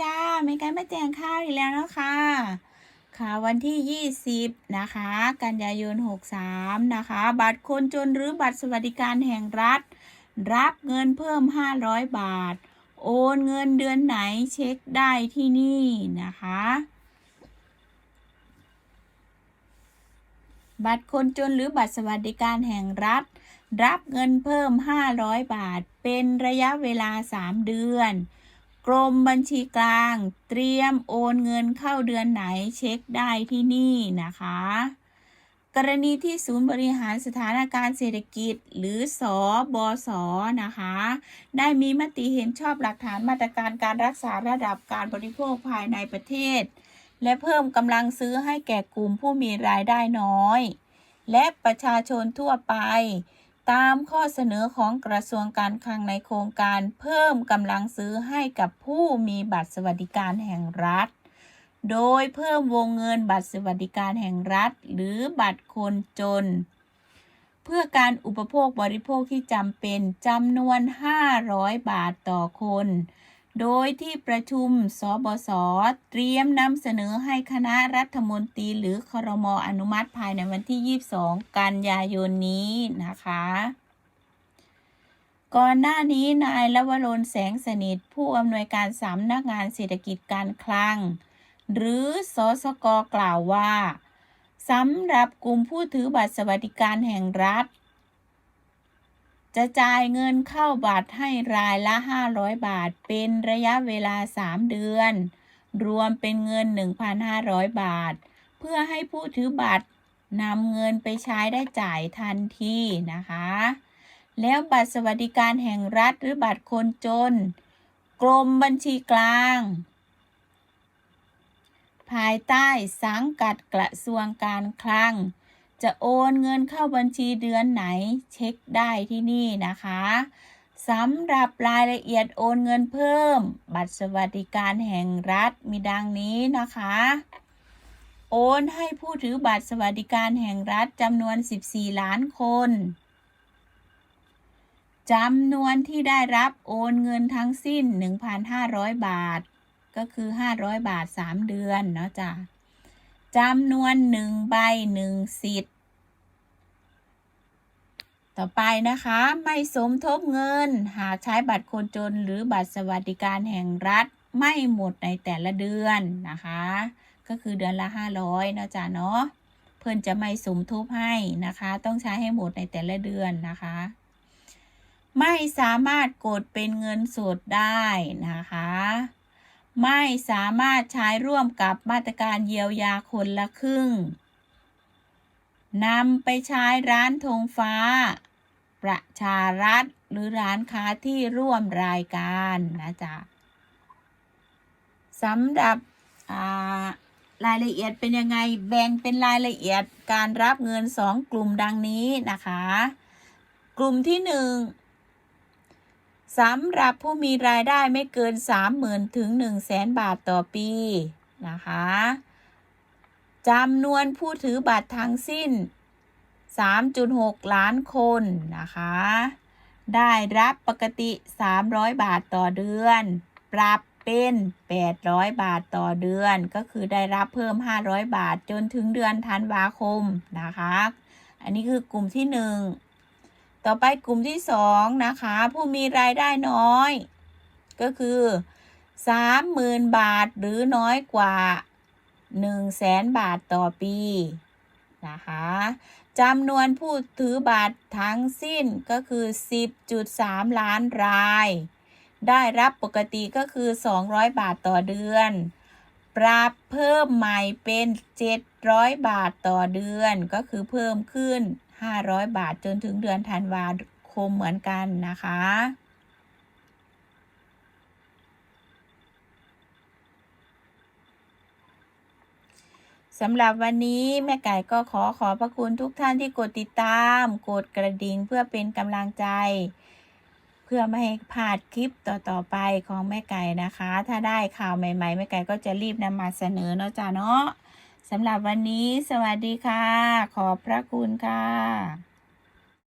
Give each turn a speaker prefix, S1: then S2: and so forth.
S1: จ้าเมกันมาแจงข่าวอีกแล้วนะคะข่าววันที่ 20 นะคะ กันยายน 63 นะคะ บัตรคนจนหรือบัตรสวัสดิการแห่งรัฐ รับเงินเพิ่ม 500 บาท โอนเงินเดือนไหนเช็คได้ที่นี่นะคะ บัตรคนจนหรือบัตรสวัสดิการแห่งรัฐ รับเงินเพิ่ม 500 บาท เป็นระยะเวลา 3 เดือน กรมบัญชีกลาง เตรียมโอนเงินเข้าเดือนไหนเช็คได้ที่นี่นะคะ กรณีที่ศูนย์บริหารสถานการณ์เศรษฐกิจ หรือสอบสนะคะ ได้มีมติเห็นชอบหลักฐานมาตรการการรักษาระดับการบริโภคภายในประเทศ และเพิ่มกำลังซื้อให้แก่กลุ่มผู้มีรายได้น้อย และประชาชนทั่วไป ตามข้อเสนอของกระทรวงการคลังในโครงการเพิ่มกำลังซื้อให้กับผู้มีบัตรสวัสดิการแห่งรัฐ โดยเพิ่มวงเงินบัตรสวัสดิการแห่งรัฐ หรือบัตรคนจน เพื่อการอุปโภคบริโภคที่จำเป็นจำนวน 500 บาทต่อคน โดยที่ประชุมสบส เตรียมนำเสนอให้คณะรัฐมนตรีหรือครมอนุมัติภายในวันที่ 22 กันยายนนี้นะคะ ก่อนหน้านี้นายลวรนแสงสนิท ผู้อำนวยการสำนักงานเศรษฐกิจการคลัง หรือสสกกล่าวว่าสำหรับกลุ่มผู้ถือบัตรสวัสดิการแห่งรัฐ จะจ่ายเงินเข้าบัตรให้รายละ 500 บาท เป็นระยะเวลา 3 เดือน รวมเป็นเงิน 1,500 บาท เพื่อให้ผู้ถือบัตรนำเงินไปใช้ได้จ่ายทันทีนะคะ แล้วบัตรสวัสดิการแห่งรัฐหรือบัตรคนจน กรมบัญชีกลาง ภายใต้สังกัดกระทรวงการคลัง จะโอนเงินเข้าบัญชีเดือนไหนเช็คได้ที่นี่นะคะสำหรับรายละเอียดโอนเงินเพิ่ม บัตรสวัสดิการแห่งรัฐมีดังนี้นะคะ โอนให้ผู้ถือบัตรสวัสดิการแห่งรัฐจำนวน 14 ล้านคนจำนวนที่ได้รับโอนเงินทั้งสิ้น 1,500 บาท ก็คือ 500 บาท 3 เดือนเนาะจ้ะจำนวน 1 ใบ 1 สิทธิ์ ต่อไปนะคะ ไม่สมทบเงิน หากใช้บัตรคนจนหรือบัตรสวัสดิการแห่งรัฐไม่หมดในแต่ละเดือนนะคะ ก็คือเดือนละ500เนาะจ้ะเนาะเพื่อนจะไม่สมทบให้นะคะ ต้องใช้ให้หมดในแต่ละเดือนนะคะ ไม่สามารถกดเป็นเงินสดได้นะคะ ไม่สามารถใช้ร่วมกับมาตรการเยียวยาคนละครึ่ง นำไปใช้ร้านธงฟ้า ประชารัฐหรือร้านค้าที่ร่วมรายการนะจ๊ะสำหรับรายละเอียดเป็นยังไงแบ่งเป็นรายละเอียดการรับเงินสองกลุ่มดังนี้นะคะ กลุ่มที่หนึ่งสำหรับผู้มีรายได้ไม่เกิน 30,000 ถึง 100,000บาทต่อปีนะคะ จำนวนผู้ถือบัตรทั้งสิ้น 3.6 ล้านคนนะคะ ได้รับปกติ 300 บาทต่อเดือน ปรับเป็น 800 บาทต่อเดือน ก็คือได้รับเพิ่ม 500 บาทจนถึงเดือนธันวาคมนะคะ อันนี้คือกลุ่มที่ 1 ต่อไปกลุ่มที่สองนะคะ ผู้มีรายได้น้อย ก็คือสามหมื่นบาทหรือน้อยกว่า หนึ่งแสนบาทต่อปีนะคะจำนวนผู้ถือบัตรทั้งสิ้นก็คือ 10.3 ล้านราย ได้รับปกติก็คือ 200 บาทต่อเดือน ปรับเพิ่มใหม่เป็น 700 บาทต่อเดือน ก็คือเพิ่มขึ้น 500 บาทจนถึงเดือนธันวาคมเหมือนกันนะคะ สำหรับวันนี้แม่ไก่ก็ขอขอบพระคุณทุกท่านที่กดติดตาม กดกระดิ่งเพื่อเป็นกำลังใจ เพื่อไม่ให้พลาดคลิปต่อๆไปของแม่ไก่นะคะ ถ้าได้ข่าวใหม่ๆแม่ไก่ก็จะรีบนำมาเสนอเนาะจ้าเนาะสำหรับวันนี้สวัสดีค่ะ ขอบพระคุณค่ะ